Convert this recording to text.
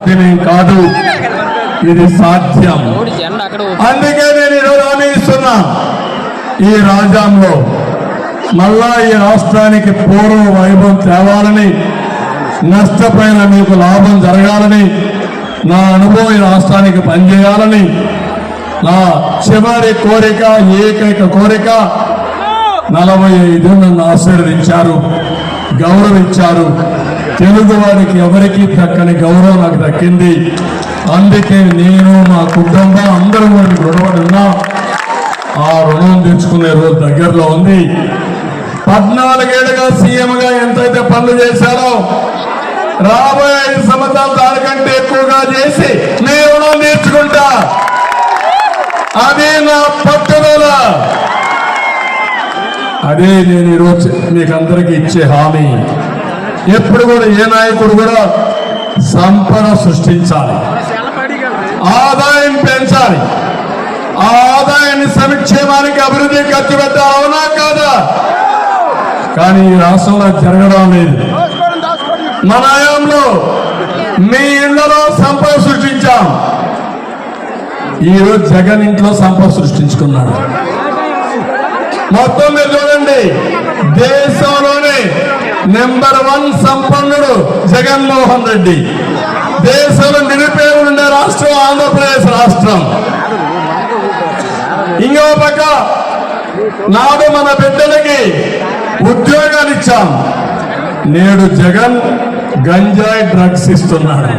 సాధ్యమే కాదు. ఇది సాధ్యం. అందుకే నేను ఈరోజు హామీ ఇస్తున్నా. ఈ రాజ్యాంగంలో మళ్ళా ఈ రాష్ట్రానికి పూర్వ వైభవం తేవాలని నష్టపోయిన మీకు లాభం జరగాలని నా అనుభవం ఈ రాష్ట్రానికి పనిచేయాలని నా చివరి కోరిక ఏకైక కోరిక నలభై ఐదు నన్ను ఆశీర్వదించారు గౌరవించారు. తెలుగు వారికి ఎవరికి దక్కని గౌరవం నాకు దక్కింది. అందుకే నేను మా కుటుంబం అందరూ వారికి రుణపడి ఉన్నాం. ఆ రుణం తెచ్చుకునే రోజు దగ్గరలో ఉంది. పద్నాలుగేళ్ళుగా సీఎంగా ఎంతైతే పనులు చేశారో రాబోయే ఐదు సంవత్సరాలు దానికంటే ఎక్కువగా చేసి నీ రుణం తీర్చుకుంటా. అది నా పట్టుదల. అదే నేను ఈరోజు మీకు అందరికీ ఇచ్చే హామీ. ఎప్పుడు కూడా ఏ నాయకుడు కూడా సంపద సృష్టించాలి. ఆదాయం పెంచాలి. ఆ ఆదాయాన్ని సంక్షేమానికి అభివృద్ధి ఖర్చు పెట్టాలి అవునా కాదా? కానీ ఈ రాష్ట్రంలో జరగడం లేదు. మన హయాంలో మీ ఇళ్ళలో సంపద సృష్టించాం. ఈరోజు జగన్ ఇంట్లో సంపద సృష్టించుకున్నాడు. మొత్తం మీరు చూడండి. దేశంలోనే నెంబర్ వన్ సంపన్నుడు జగన్మోహన్ రెడ్డి. దేశంలో నిరుపేదలు ఉండే రాష్ట్రం ఆంధ్రప్రదేశ్ రాష్ట్రం. ఇంకో పక్క నాడు మన బిడ్డలకి ఉద్యోగాలు ఇచ్చాం. నేడు జగన్ గంజాయి డ్రగ్స్ ఇస్తున్నాడు.